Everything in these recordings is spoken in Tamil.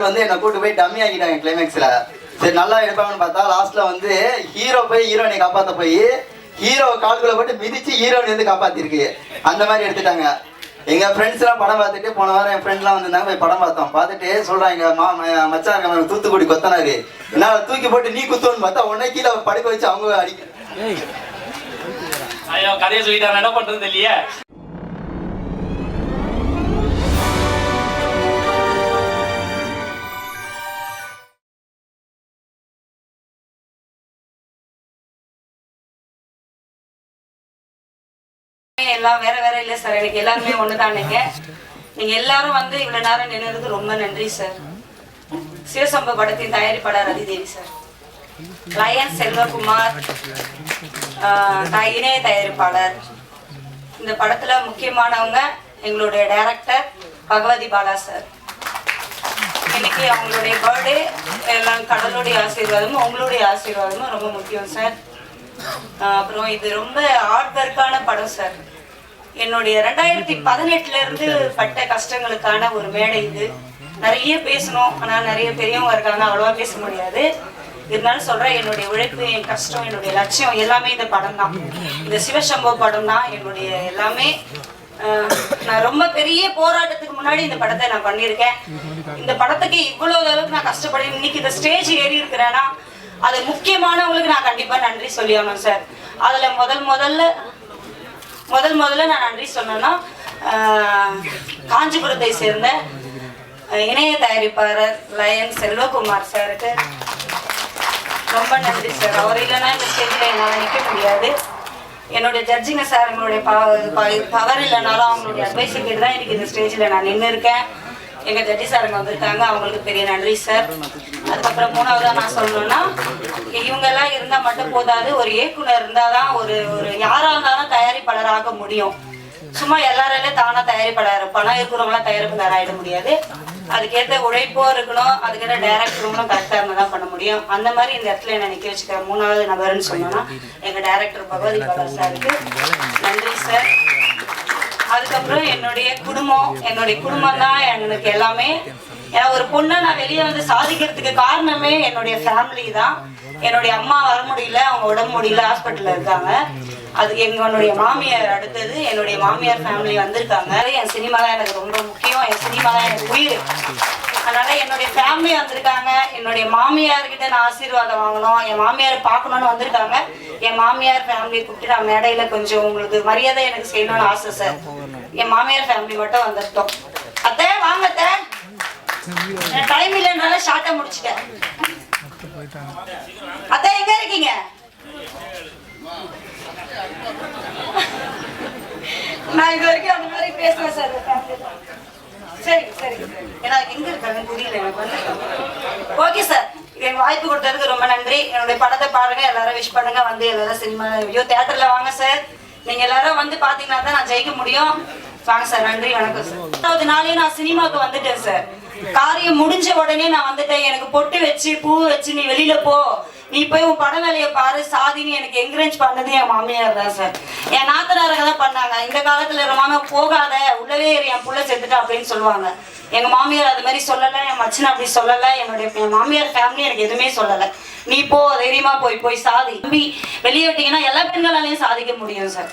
வந்து என்னை கூட்டு போய் டம்மி ஆக்கிட்டாங்க கிளைமேக்ஸ்ல சரி நல்லா எடுப்பாங்கன்னு பார்த்தா லாஸ்ட்ல வந்து ஹீரோ போய் ஹீரோனை காப்பாத்த போய் ஹீரோ கால்குள்ள போட்டு மிதிச்சு ஹீரோனை வந்து காப்பாத்திருக்கு. அந்த மாதிரி எடுத்துட்டாங்க. எங்க ஃப்ரெண்ட்ஸ் எல்லாம் படம் பார்த்துட்டு போன வாரம் என் ஃப்ரெண்ட்லாம் வந்திருந்தாங்க போய் படம் பார்த்தோம். பார்த்துட்டு சொல்றாங்க மா ம- இருக்க தூத்துக்குடி கொத்தனாரு. என்ன தூக்கி போட்டு நீ குத்துவோன்னு பார்த்தா உடனே கீழே படுக்க வச்சு அவங்க அடிக்க ஐயோ கதையை சொல்லிட்டாங்க என்ன பண்றது இல்லையே எல்லாம் வேற வேற இல்லை சார். எனக்கு எல்லாருமே ஒண்ணுதான் நீங்க எல்லாரும் வந்து இவ்வளவு நேரம் நின்றுறது ரொம்ப நன்றி சார். சிவசம்ப படத்தின் தயாரிப்பாளர் அதிதேவி சார். லயன் செல்வகுமார் த- இணைய தயாரிப்பாளர். இந்த படத்துல முக்கியமானவங்க எங்களுடைய டைரக்டர் பகவதி பாலா சார். இன்னைக்கு அவங்களுடைய பர்த்டே எல்லாம் கடலுடைய ஆசீர்வாதமும் உங்களுடைய ஆசீர்வாதமும் ரொம்ப முக்கியம் சார். அப்புறம் இது ரொம்ப ஹார்ட் ஒர்க்கான படம் சார் என்னுடைய ரெண்டாயிரத்தி பதினெட்டுல இருந்து பட்ட கஷ்டங்களுக்கான ஒரு மேடை இது. நிறைய பேசணும் ஆனா நிறைய பெரியவங்க இருக்காங்க அவ்வளவா பேச முடியாது. இருந்தாலும் சொல்றேன் என்னுடைய உழைப்பு என் கஷ்டம் என்னுடைய லட்சியம் எல்லாமே இந்த படம் தான். இந்த சிவசம்பவ படம் தான் என்னுடைய எல்லாமே. நான் ரொம்ப பெரிய போராட்டத்துக்கு முன்னாடி இந்த படத்தை நான் பண்ணியிருக்கேன். இந்த படத்துக்கு இவ்வளவு அளவுக்கு நான் கஷ்டப்படி இன்னைக்கு இந்த ஸ்டேஜ் ஏறி இருக்கிறேன்னா அது முக்கியமானவங்களுக்கு நான் கண்டிப்பா நன்றி சொல்லிடணும் சார். அதுல முதல் முதல்ல முதல் முதல்ல நான் நன்றி சொன்னேன்னா காஞ்சிபுரத்தை சேர்ந்த இணைய தயாரிப்பாளர் லயன் செல்வகுமார் சாருக்கு ரொம்ப நன்றி சார். அவர் இல்லைன்னா இந்த ஸ்டேஜில் என்னால் நிற்க முடியாது. என்னுடைய ஜட்ஜிங்க சார் எங்களுடைய பவர் இல்லைனாலும் அவங்களுடைய அட்வைஸ் கேட்டு தான் எனக்கு இந்த ஸ்டேஜில் நான் நின்று இருக்கேன் எங்கள் ஜட்டி சாருங்க வந்திருக்காங்க அவங்களுக்கு பெரிய நன்றி சார் அதுக்கப்புறம் மூணாவதாக நான் சொல்லணும்னா இவங்கெல்லாம் இருந்தால் மட்டும் போதாது. ஒரு இயக்குனர் இருந்தால் தான் ஒரு ஒரு யாராக இருந்தாலும் தயாரிப்பாளராக முடியும். சும்மா எல்லாராலையும் தானாக தயாரிப்பாளர் பணம் இருக்கிறவங்களாம் தயாரிப்பாளர் ஆயிட முடியாது. அதுக்கேற்ற உழைப்போ இருக்கணும். அதுக்கேற்ற டேரக்டரும் கரெக்டாக இருந்தால் தான் பண்ண முடியும். அந்த மாதிரி இந்த இடத்துல என்ன நிற்க வச்சுக்கிறேன் மூணாவது நபர்னு சொன்னோன்னா எங்கள் டேரக்டர் பகவதி பகர் சாருக்கு நன்றி சார் அதுக்கப்புறம் என்னுடைய குடும்பம் என்னுடைய குடும்பம் தான் எனக்கு எல்லாமே. ஏன்னா ஒரு பொண்ணை நான் வெளியே வந்து சாதிக்கிறதுக்கு காரணமே என்னுடைய ஃபேமிலி தான். என்னுடைய அம்மா வர முடியல அவங்க உடம்பு முடியல ஹாஸ்பிட்டல்ல இருக்காங்க. அதுக்கு எங்களுடைய மாமியார் அடுத்தது என்னுடைய மாமியார் ஃபேமிலி வந்திருக்காங்க. என் சினிமா தான் எனக்கு ரொம்ப முக்கியம் என் சினிமா தான் எனக்கு உயிர். அதனால என்னுடைய ஃபேமிலி வந்திருக்காங்க. என்னுடைய மாமியார்கிட்ட நான் ஆசீர்வாதம் வாங்கணும். என் மாமியார் பார்க்கணும்னு வந்திருக்காங்க. என் மாமியார் ஃபேமிலி கூப்பிட்டு நான் மேடையில கொஞ்சம் உங்களுக்கு மரியாதை எனக்கு செய்யணும்னு ஆசை சார் என் மாமியார் ஃபேமிலி மட்டும் வந்துட்டோம் அத்தை வாங்க அத்தை. டைம் இல்லைனால ஷார்ட்டா முடிச்சிட்டேன். அத்தை எங்க இருக்கீங்க? நான் இது வரைக்கும் அந்த மாதிரி பேசல சார் சரி சரி ஏன்னா எங்க இருக்காங்க புரியல எனக்கு வந்து. ஓகே சார் எனக்கு வாய்ப்பு கொடுத்ததுக்கு ரொம்ப நன்றி. என்னுடைய படத்தை பாருங்க எல்லாரும் விஷ் பண்ணுங்க. வந்து எல்லாரும் சினிமா ஐயோ தியேட்டர்ல வாங்க சார் நீங்க எல்லாரும் வந்து பாத்தீங்கன்னா தான் நான் ஜெயிக்க முடியும். வாங்க சார் நன்றி வணக்கம் சார் பத்தாவது நாளே நான் சினிமாவுக்கு வந்துட்டேன் சார் காரியம் முடிஞ்ச உடனே நான் வந்துட்டேன். எனக்கு பொட்டு வச்சு பூ வச்சு நீ வெளியில போ. நீ போய் உன் பட வேலையை பாரு. சாதின்னு எனக்கு என்கரேஜ் பண்ணது என் மாமியார் தான் சார் என் நாத்தனாரங்க தான் பண்ணாங்க. இந்த காலத்துல இருக்கிற மாமா போகாத உள்ளவே என் புள்ள செத்துட்டா அப்படின்னு சொல்லுவாங்க. எங்க மாமியார் அது மாதிரி சொல்லல என் மச்சன் அப்படி சொல்லல. என்னுடைய என் மாமியார் ஃபேமிலி எனக்கு எதுவுமே சொல்லல. நீ போ தைரியமா போய் போய் சாதி. தம்பி வெளியே விட்டீங்கன்னா எல்லா பெண்களாலையும் சாதிக்க முடியும் சார்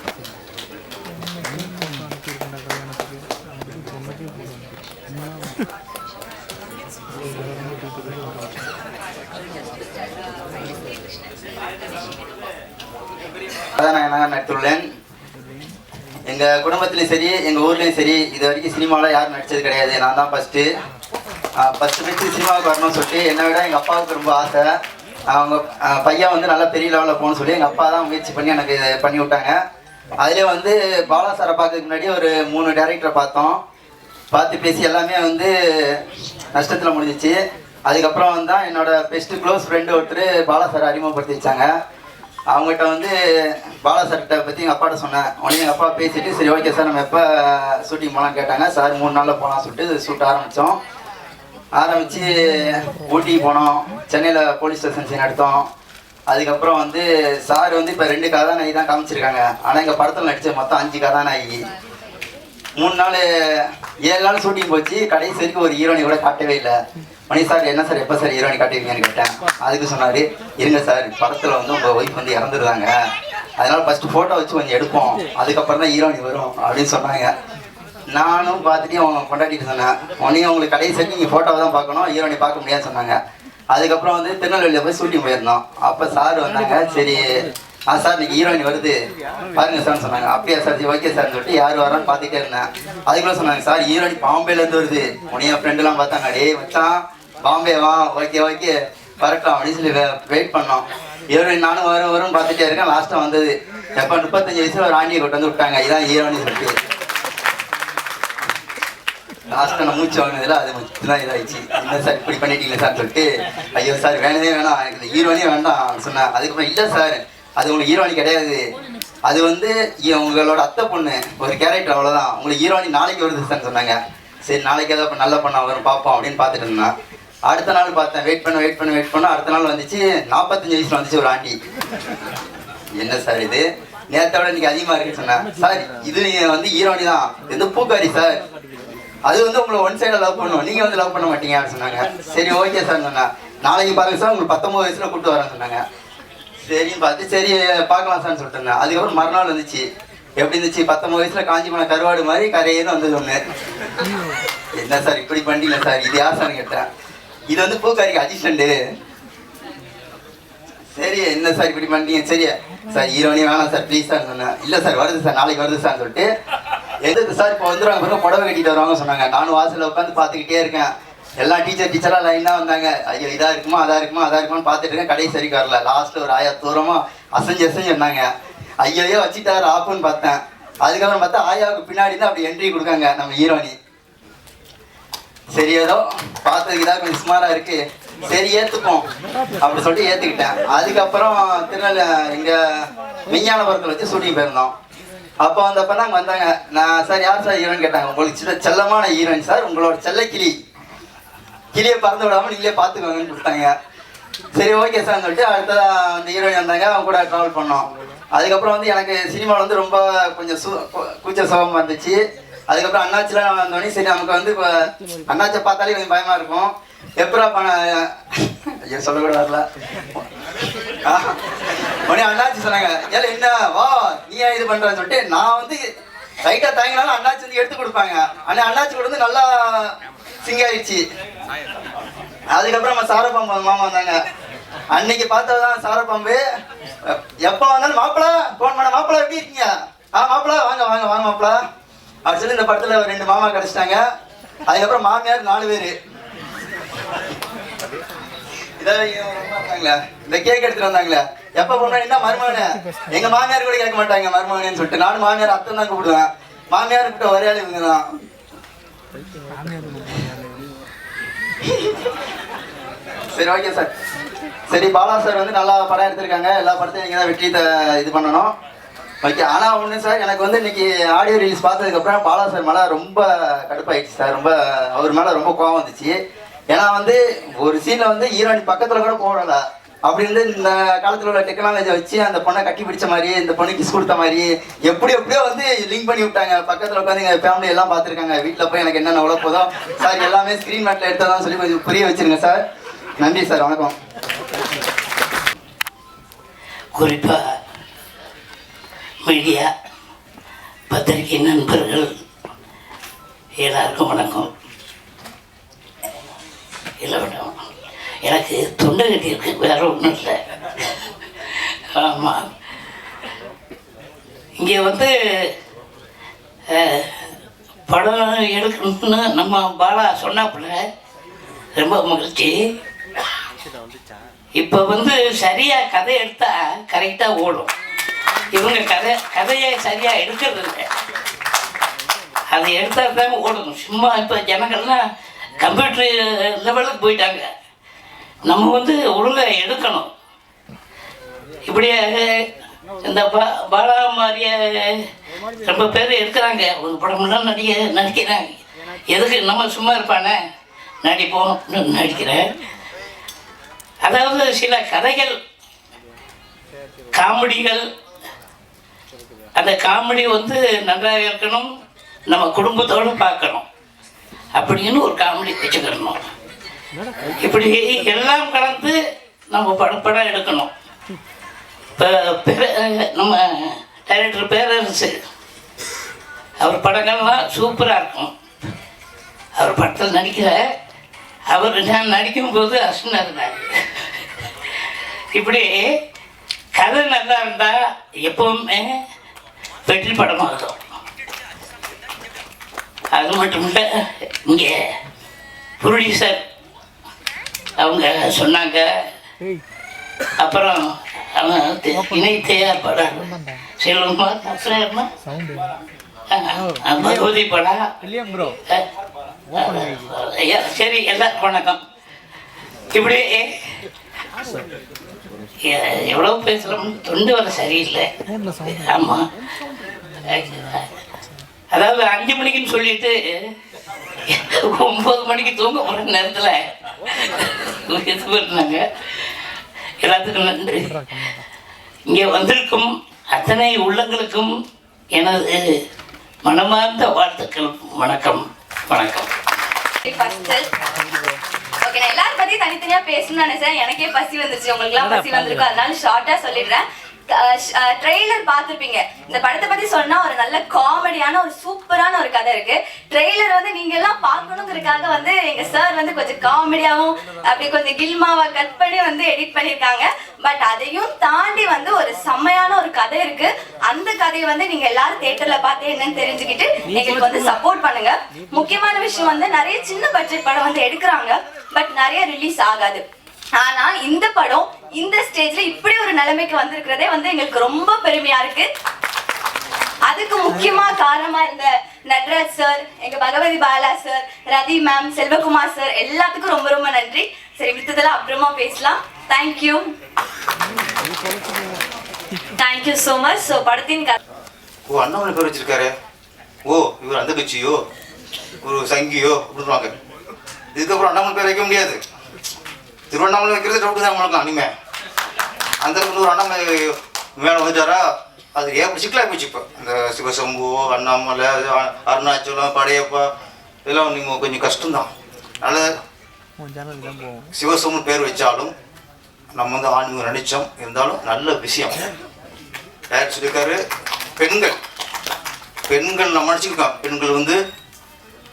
கதாநாயகனாக நடித்துள்ளேன் எங்கள் குடும்பத்துலேயும் சரி எங்கள் ஊர்லேயும் சரி இது வரைக்கும் சினிமாவில் யாரும் நடித்தது கிடையாது. நான் தான் ஃபஸ்ட்டு ஃபஸ்ட்டு ஃபஸ்ட்டு சினிமாவுக்கு வரணும்னு சொல்லிட்டு என்னை விட எங்கள் அப்பாவுக்கு ரொம்ப ஆசை. அவங்க பையன் வந்து நல்லா பெரிய லெவலில் போகணும்னு சொல்லி எங்கள் அப்பா தான் முயற்சி பண்ணி எனக்கு இதை பண்ணி விட்டாங்க. அதுலேயே வந்து பாலா சாரை பார்க்கறதுக்கு முன்னாடி ஒரு மூணு டேரக்டரை பார்த்தோம். பார்த்து பேசி எல்லாமே வந்து நஷ்டத்தில் முடிஞ்சிச்சு. அதுக்கப்புறம் வந்து தான் என்னோட பெஸ்ட்டு க்ளோஸ் ஃப்ரெண்டு ஒருத்தர் பாலா சார் அறிமுகப்படுத்தி வச்சாங்க. அவங்ககிட்ட வந்து பாலா சார்கிட்ட பற்றி எங்கள் அப்பாட்ட சொன்னேன். உடனே எங்கள் அப்பா பேசிட்டு சரி ஓகே சார் நம்ம எப்போ ஷூட்டிங் போகலாம் கேட்டாங்க. சார் மூணு நாளில் போகலாம் சொல்லிட்டு ஷூட் ஆரம்பித்தோம் ஆரம்பித்து ஊட்டி போனோம். சென்னையில் போலீஸ் ஸ்டேஷன் சீன் எடுத்தோம். அதுக்கப்புறம் வந்து சார் வந்து இப்போ ரெண்டு கதாநாயகி தான் காமிச்சிருக்காங்க. ஆனால் எங்கள் படத்தில் நடித்த மொத்தம் அஞ்சு கதாநாயகி. மூணு நாள் ஏழு நாள் ஷூட்டிங் போச்சு. கடைசி வரைக்கும் ஒரு ஹீரோனி கூட காட்டவே இல்லை. மணி சார் என்ன சார் எப்போ சார் ஹீரோனி காட்டுவீங்கன்னு கேட்டேன். அதுக்கு சொன்னார் இருங்க சார் படத்தில் வந்து உங்கள் ஒய்ஃப் வந்து இறந்துருந்தாங்க அதனால் ஃபஸ்ட்டு ஃபோட்டோ வச்சு கொஞ்சம் எடுப்போம். அதுக்கப்புறம் தான் ஹீரோயின் வரும் அப்படின்னு சொன்னாங்க. நானும் பார்த்துட்டு அவங்க கொண்டாடிட்டு சொன்னேன் உடனே உங்களுக்கு கடைசி வரைக்கும் நீங்கள் ஃபோட்டோவை தான் பார்க்கணும் ஹீரோயினை பார்க்க முடியாதுன்னு சொன்னாங்க. அதுக்கப்புறம் வந்து திருநெல்வேலியில் போய் ஷூட்டிங் போயிருந்தோம். அப்போ சார் வந்தாங்க சரி ஆ சார் நீங்கள் ஹீரோயின் வருது. பாருங்க சார்னு சொன்னாங்க. அப்படியா சார் ஓகே சார்னு சொல்லிட்டு யார் வரான்னு பார்த்துட்டே இருந்தேன். அதுக்குள்ள சொன்னாங்க சார் ஹீரோயின் பாம்பேலேருந்து வருது. உடனே என் ஃப்ரெண்டுலாம் பார்த்தாங்க. டேய் வச்சான் பாம்பே வா ஓகே ஓகே வரட்டும் அப்படின்னு சொல்லி வெயிட் பண்ணோம். ஹீரோயின் நானும் வரும் வரும்னு பார்த்துட்டே இருக்கேன் லாஸ்ட்டாக வந்தது. எப்போ முப்பத்தஞ்சு வயசுல ஒரு ஆண்டியை கொண்டு வந்து விட்டாங்க. இதான் ஹீரோயின் சொல்லிட்டு. லாஸ்ட்டாக நான் மூச்சு வாங்கினதில் அது மட்டும் தான் இதாகிடுச்சு என்ன சார் இப்படி பண்ணிட்டீங்களே சார் சொல்லிட்டு. ஐயோ சார் வேணவே வேணாம். எனக்கு இந்த ஹீரோனே வேண்டாம் சொன்னேன் அதுக்கப்புறம் இல்லை சார் அது உங்களுக்கு ஹீரோனி கிடையாது. அது வந்து உங்களோட அத்தை பொண்ணு. ஒரு கேரக்டர் அவ்வளோதான் உங்களுக்கு ஹீரோனி நாளைக்கு வருது சார் சொன்னாங்க. சரி நாளைக்கு ஏதாவது நல்ல பண்ண வரும் பார்ப்போம் அப்படின்னு பார்த்துட்டு இருந்தேன் அடுத்த நாள் பார்த்தேன். வெயிட் பண்ண வெயிட் பண்ண வெயிட் பண்ண. அடுத்த நாள் வந்துச்சு. நாற்பத்தஞ்சு வயசுல வந்துச்சு ஒரு ஆண்டி. என்ன சார் இது? நேரத்தோட இன்னைக்கு அதிகமா இருக்குன்னு சொன்னேன் சார் இது வந்து ஹீரோனி தான். இது வந்து பூக்காரி சார் அது வந்து உங்களை ஒன் சைடில் லவ் பண்ணுவோம் நீங்கள் வந்து லவ் பண்ண மாட்டீங்க அப்படின்னு சொன்னாங்க. சரி ஓகே சார் சொன்னேன் நாளைக்கு பாருங்க சார் உங்களுக்கு பத்தொம்பது வயசுல கூப்பிட்டு வரேன்னு சொன்னாங்க. சரின்னு பார்த்து சரி பார்க்கலாம் சார்னு சொல்லிட்டு அதுக்கப்புறம் மறுநாள் வந்துச்சு. எப்படி இருந்துச்சு? பத்தொம்பது வயசுல காஞ்சி போன கருவாடு மாதிரி கரையேன்னு வந்தது சொன்னேன் என்ன சார் இப்படி பண்ணிட்டீங்க சார் இது யார் சார் கேட்டேன். இது வந்து பூக்காரிக்கு அசிஸ்டண்ட்டு சரி என்ன சார் இப்படி பண்ணிட்டீங்க சரியா சார் ஹீரோனி வேணாம் சார் ப்ளீஸ் சார் சொன்னேன் இல்லை சார் வருது சார் நாளைக்கு வருது சார் சொல்லிட்டு. எதுக்கு சார் இப்போ வந்துடுவாங்க பிறகு புடவை கட்டிட்டு வருவாங்க சொன்னாங்க. நானும் வாசலில் உட்காந்து பார்த்துக்கிட்டே இருக்கேன். எல்லா டீச்சர் டீச்சராக லைனாக வந்தாங்க. ஐயோ இதாக இருக்குமா அதாக இருக்குமா அதாக இருக்குமான்னு பார்த்துட்டு இருக்கேன். கடைசி வரைக்கும் வரல. லாஸ்ட்டில் ஒரு ஆயா தூரமாக அசைஞ்சு அசைஞ்சு சொன்னாங்க ஐயோயோ வச்சுட்டாரு ஆப்புன்னு பார்த்தேன். அதுக்கப்புறம் பார்த்தா ஆயாவுக்கு பின்னாடி தான் அப்படி என்ட்ரி கொடுக்காங்க நம்ம ஹீரோனி சரி ஏதோ பார்த்ததுக்கு தான் கொஞ்சம் சுமாராக இருக்கு. சரி ஏற்றுப்போம் அப்படி சொல்லிட்டு ஏற்றுக்கிட்டேன் அதுக்கப்புறம் திருநெல்வேலி இங்கே விஞ்ஞானபுரத்தில் வச்சு ஷூட்டிங் போயிருந்தோம். அப்போ வந்தப்போ நாங்கள் வந்தாங்க. நான் சார் யார் சார் ஹீரோன்னு கேட்டாங்க. உங்களுக்கு சின்ன செல்லமான ஹீரோயின் சார் உங்களோட செல்ல கிளி. கிளியை பறந்து விடாமல் நீங்களே பார்த்துக்கோங்கன்னு கொடுத்தாங்க. சரி ஓகே சார்னு சொல்லிட்டு அடுத்த அந்த ஹீரோயின் வந்தாங்க. அவங்க கூட ட்ராவல் பண்ணோம். அதுக்கப்புறம் வந்து எனக்கு சினிமாவில் வந்து ரொம்ப கொஞ்சம் சு கூச்ச சுகமாக இருந்துச்சு. அதுக்கப்புறம் அண்ணாச்சிலாம் வந்தோடனே சரி நமக்கு வந்து இப்போ அண்ணாச்சை பார்த்தாலே கொஞ்சம் பயமா இருக்கும். எப்பரா பண ஐயோ சொல்லக்கூட வரல. உடனே அண்ணாச்சி சொன்னாங்க ஏல என்ன? வா நீ ஏன் இது பண்றன்னு சொல்லிட்டு நான் வந்து லைட்டா தாங்கினாலும் அண்ணாச்சி வந்து எடுத்து கொடுப்பாங்க. ஆனா அண்ணாச்சி கூட வந்து நல்லா சிங்க ஆயிடுச்சு. அதுக்கப்புறம் நம்ம சாரப்பாம்பு மாமா வந்தாங்க. அன்னைக்கு பார்த்ததுதான் சாரப்பாம்பு. எப்போ வந்தாலும் மாப்பிளா போன் பண்ண. மாப்பிளா எப்படி இருக்கீங்க? ஆ மாப்பிளா வாங்க வாங்க வாங்க மாப்பிளா. அப்படி சொல்லி இந்த படத்துல ஒரு ரெண்டு மாமா கிடைச்சிட்டாங்க. அதுக்கப்புறம் மாமியார் நாலு பேரு. இந்த கேக் எடுத்துட்டு வந்தாங்களே? எப்ப போனா என்ன மருமகனே? எங்க மாமியார் கூட கேட்க மாட்டாங்க மருமகனேன்னு சொல்லிட்டு. நானும் மாமியார் அத்தன் தான் கூப்பிடுவேன். மாமியார் கூப்பிட்ட ஒரே ஆள் இவங்க தான். சரி ஓகே சார் சரி பாலா சார் வந்து நல்லா படம் எடுத்திருக்காங்க. எல்லா படத்தையும் நீங்கள் தான் வெற்றி இது பண்ணணும். ஓகே ஆனால் ஒன்று சார் எனக்கு வந்து இன்னைக்கு ஆடியோ ரிலீஸ் பார்த்ததுக்கப்புறம் பாலா சார் மேலே ரொம்ப கடுப்பாயிடுச்சு சார் ரொம்ப அவர் மேலே ரொம்ப கோவம் வந்துச்சு. ஏன்னா வந்து ஒரு சீனில் வந்து ஹீரோயின் பக்கத்தில் கூட போகல. அப்படி இருந்து இந்த காலத்தில் உள்ள டெக்னாலஜி வச்சு அந்த பொண்ணை கட்டி பிடிச்ச மாதிரி இந்த பொண்ணு கிஸ் கொடுத்த மாதிரி எப்படி எப்படியோ வந்து லிங்க் பண்ணி விட்டாங்க. பக்கத்தில் உட்காந்து எங்கள் ஃபேமிலி எல்லாம் பார்த்துருக்காங்க. வீட்டில் போய் எனக்கு என்னென்ன உழப்போ போதோ சார் எல்லாமே ஸ்க்ரீன் மேட்டில் எடுத்ததான் சொல்லி கொஞ்சம் புரிய வச்சிருங்க சார் நன்றி சார் வணக்கம். குறிப்பாக மீடியா பத்திரிகை நண்பர்கள் எல்லாருக்கும் வணக்கம். இல்லை மேடம் எனக்கு தொண்டை கட்டியிருக்கு வேற ஒன்றும் இல்லை. ஆமாம் இங்கே வந்து படம் எடுக்கணும்னு நம்ம பாலா சொன்னாப்புல. ரொம்ப மகிழ்ச்சி. இப்போ வந்து சரியாக கதை எடுத்தா கரெக்டாக ஓடும். இவங்க கதை கதையை சரியாக எடுக்கிறது இல்லை அதை எடுத்தால் தான் ஓடணும். சும்மா இப்போ ஜனங்கள்லாம் கம்ப்யூட்டர் லெவலுக்கு போயிட்டாங்க. நம்ம வந்து ஒழுங்காக எடுக்கணும். இப்படியே இந்த பா பாலா மாதிரிய ரொம்ப பேர் இருக்கிறாங்க. ஒரு படம்லாம் நடிக்க நடிக்கிறாங்க. எதுக்கு? நம்ம சும்மா இருப்பானே? நடிப்போம் அப்படின்னு நடிக்கிறேன் அதாவது சில கதைகள் காமெடிகள் அந்த காமெடி வந்து நன்றாக இருக்கணும் நம்ம குடும்பத்தோடு பார்க்கணும். அப்படின்னு ஒரு காமெடி வச்சுக்கணும். இப்படி எல்லாம் கலந்து நம்ம படம் படம் எடுக்கணும். இப்போ நம்ம டைரக்டர் பேரரசு அவர் படங்கள்லாம் சூப்பராக இருக்கும். அவர் படத்தில் நடிக்கிற அவர் நான் நடிக்கும்போது அசுனா இருந்தார். இப்படி கதை நல்லா இருந்தால் எப்பவுமே வெற்றி படமாகும் அது மட்டும் இல்லை இங்கே ப்ரொடியூசர் அவங்க சொன்னாங்க. அப்புறம் அவன் தி- இணை தயாரிப்பாளர் செல்வகுமார்? ஆ, பகவதி படா சரி எல்லாருக்கும் வணக்கம். இப்படி எவ்வளோ பேசுகிறோம் தொண்டு வர சரியில்லை. ஆமாம் அதாவது அஞ்சு மணிக்குன்னு சொல்லிட்டு ஒம்பது மணிக்கு தூங்க போகிற நேரத்தில் இது பண்ணாங்க. எல்லாத்துக்கும் நன்றி. இங்கே வந்திருக்கும் அத்தனை உள்ளங்களுக்கும் எனது மனமார்ந்த வாழ்த்துக்கள் வணக்கம். வணக்கம். ஃபர்ஸ்ட் ஓகே நான் எல்லாரும் பத்தி தனித்தனியா பேசணும்னு நினைச்சேன். எனக்கே பசி வந்துருச்சு. உங்களுக்கு எல்லாம் பசி வந்திருக்கும். அதனால ஷார்ட்டா சொல்லிடுறேன். ட்ரெய்லர் பார்த்துருப்பீங்க. இந்த படத்தை பத்தி சொன்னா ஒரு நல்ல காமெடியான ஒரு சூப்பரான ஒரு கதை இருக்கு. ட்ரெய்லர் வந்து நீங்க எல்லாம் பார்க்கணுங்கிறதுக்காக வந்து எங்க சார் வந்து கொஞ்சம் காமெடியாவும் அப்படி கொஞ்சம் கில்மாவா கட் பண்ணி வந்து எடிட் பண்ணியிருக்காங்க. பட் அதையும் தாண்டி வந்து ஒரு செம்மையான ஒரு கதை இருக்கு. அந்த கதையை வந்து நீங்க எல்லாரும் தியேட்டர்ல பார்த்து என்னன்னு தெரிஞ்சுக்கிட்டு எங்களுக்கு வந்து சப்போர்ட் பண்ணுங்க. முக்கியமான விஷயம் வந்து நிறைய சின்ன பட்ஜெட் படம் வந்து எடுக்கிறாங்க. பட் நிறைய ரிலீஸ் ஆகாது. ஆனா இந்த படம் இந்த ஸ்டேஜ்ல இப்படி ஒரு நிலைமைக்கு வந்திருக்கிறதே வந்து எங்களுக்கு ரொம்ப பெருமையா இருக்கு. அதுக்கு முக்கியமா காரணமா இருந்த நட்ராஜ் சார் எங்க Bhagavathi Bala sir Rathi ma'am Selvakumar sir எல்லாத்துக்கும் ரொம்ப ரொம்ப நன்றி. சரி வித்ததெல்லாம் அப்புறமா பேசலாம். Thank you thank you so much so படத்தின் ஓ அண்ணா பேர் வச்சிருக்காரு. ஓ இவர் அந்த கட்சியோ? ஒரு சங்கியோ? அப்படின்வாங்க இதுக்கப்புறம் அண்ணாமலை பேர் வைக்க முடியாது. திருவண்ணாமலை வைக்கிறது டவுட்டு தான் நம்மளுக்கு அனிமே. அந்த இன்னொரு அண்ணாமலை மேலே வந்துட்டாரா? அது ஏன் சிக்கலாக போச்சு இப்போ. இந்த சிவசம்பு அண்ணாமலை அருணாச்சலம் படையப்பா இதெல்லாம் நீங்கள் கொஞ்சம் கஷ்டம்தான். அதனால் சிவசம்னு பேர் வச்சாலும் நம்ம வந்து ஆன்மீகம் நினைச்சோம். இருந்தாலும் நல்ல விஷயம். யார் சொல்லியிருக்காரு? பெண்கள். பெண்கள் நம்ம நினச்சிருக்கோம் பெண்கள் வந்து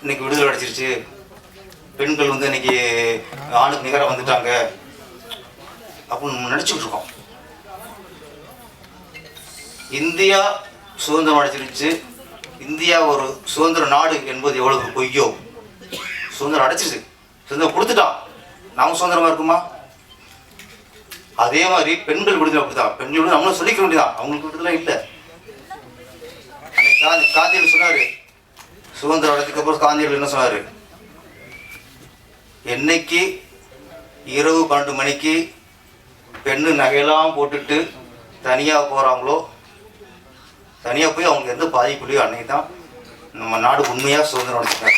இன்னைக்கு விடுதலை அடைச்சிருச்சு பெண்கள் வந்து இன்னைக்கு ஆணுக்கு நிகராக வந்துட்டாங்க அப்படின்னு நினச்சிக்கிட்டு இருக்கோம். இந்தியா சுதந்திரம் அடைச்சிருச்சு இந்தியா ஒரு சுதந்திர நாடு என்பது எவ்வளவு பொய்யோ? சுதந்திரம் அடைச்சிருச்சு. சுதந்திரம் கொடுத்துட்டான். நாம சுதந்திரமா இருக்குமா? அதே மாதிரி பெண்கள் விடுதலை அப்படிதான் பெண்கள் விடுதலை நம்மளும் சொல்லிக்க வேண்டியதான் அவங்களுக்கு விடுதலை இல்லை. அன்னைக்கு காந்தி காந்தியடிகள் சொன்னாரு. சுதந்திரம் அடைஞ்சதுக்கு அப்புறம் என்ன சொன்னாரு? என்னைக்கு இரவு பன்னெண்டு மணிக்கு பெண்ணு நகையெல்லாம் போட்டுட்டு தனியாக போகிறாங்களோ தனியாக போய் அவங்களுக்கு எந்த பாதிப்புலையோ அன்னைக்கு தான் நம்ம நாடு உண்மையாக சுதந்திரம் அடைஞ்சிட்டாங்க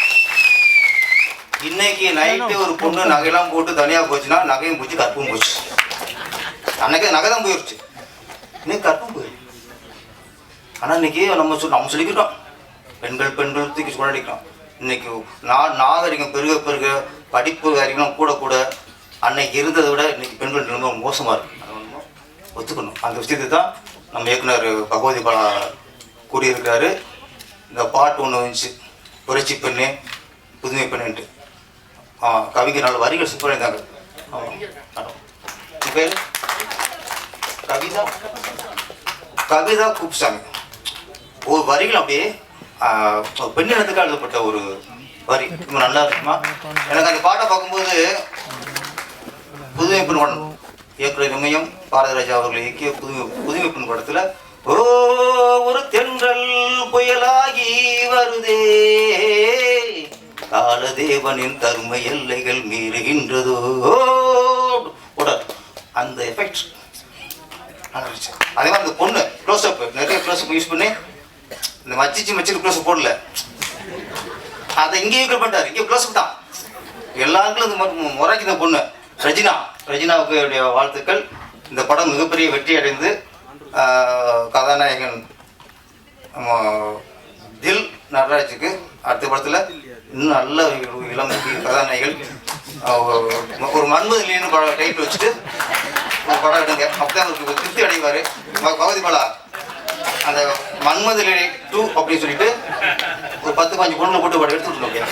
இன்னைக்கு நைட்டு ஒரு பொண்ணு நகையெல்லாம் போட்டு தனியாக போச்சுன்னா நகையும் போச்சு கற்பும் போச்சு. அன்னைக்கு நகை தான் போயிடுச்சு இன்னைக்கு கற்பும் போயிடுச்சு ஆனால் இன்னைக்கு நம்ம சொல்லி நம்ம சொல்லிக்கிட்டோம். பெண்கள் பெண்கள் தூக்கி சொல்லிக்கிறோம் இன்னைக்கு நா நாகரிகம் பெருக பெருக படிப்பு அறிகம் கூட கூட அன்னைக்கு இருந்ததை விட இன்றைக்கி பெண்கள் நிலைமை மோசமாக இருக்குது அதை நம்ம ஒத்துக்கணும். அந்த விஷயத்தை தான் நம்ம இயக்குனர் பகவதி பாலா கூறியிருக்கிறாரு இந்த பாட்டு ஒன்று வந்துச்சு. புரட்சி பெண்ணு புதுமை பெண்ணுன்ட்டு. ஆ கவிஞர் நல்ல வரிகள் சூப்பராக இருந்தாங்க. ஆமாம் பேர்? கவிதா. கவிதா கூப்பிச்சாங்க ஒரு வரிகள் அப்படியே பெண்ணினத்துக்கு எழுதப்பட்ட ஒரு வரி. ரொம்ப நல்லா இருக்குமா? எனக்கு அந்த பாட்டை பார்க்கும்போது புதுமை பெண் படம் இயக்குனர் இமயம் பாரதிராஜா அவர்கள் இயக்கிய புதுமை புதுமை பெண் படத்தில் ஓ ஒரு தென்றல் புயலாகி வருதே. காலதேவனின் தரும எல்லைகள் மீறுகின்றதோ. ஓட அந்த எஃபெக்ட் அதே மாதிரி அந்த பொண்ணு க்ளோஸ் அப் நிறைய க்ளோஸ் அப் யூஸ் பண்ணி இந்த மச்சிச்சு மச்சிட்டு க்ளோஸ் போடல. அதை இங்கேயும் ஈக்குவல் பண்ணிட்டார். இங்கே க்ளோஸ் தான். எல்லாருக்கும் இந்த மு- முறைக்கு இந்த பொண்ணு. ரஜினா. ரஜினாவுக்கு வாழ்த்துக்கள். இந்த படம் மிகப்பெரிய வெற்றி அடைந்து கதாநாயகன் தில் நடராஜுக்கு அடுத்த படத்தில் இன்னும் நல்ல இளம் கதாநாயகன். ஒரு மன்மதிலின்னு படம் டைட்டில் வச்சுட்டு ஒரு படம் எடுங்க. அப்பதான் அவருக்கு திருப்தி அடைவார். பகுதி பாலா. அந்த மன்மது லீலை டூ அப்படின்னு சொல்லிட்டு ஒரு பத்து பாஞ்சு பொண்ணு போட்டு படம் எடுத்து விட்டுருங்க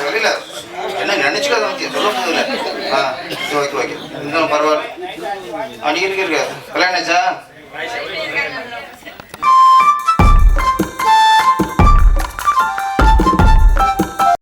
வெளியில என்ன நினைச்சுக்காத சொல்ல போதில்ல ஆ ஓகே ஓகே இன்னும் பரவாயில்ல. அன்னைக்கு நீங்க இருக்கு? கல்யாணம் ஆச்சா